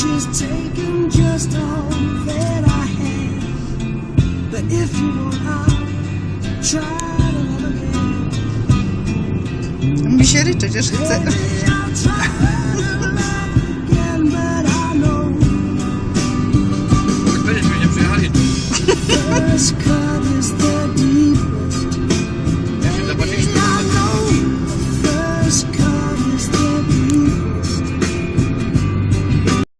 she's taken just all that I have. But if you want, I'll try to love again. I'm another man. Bir şey rica First cut is the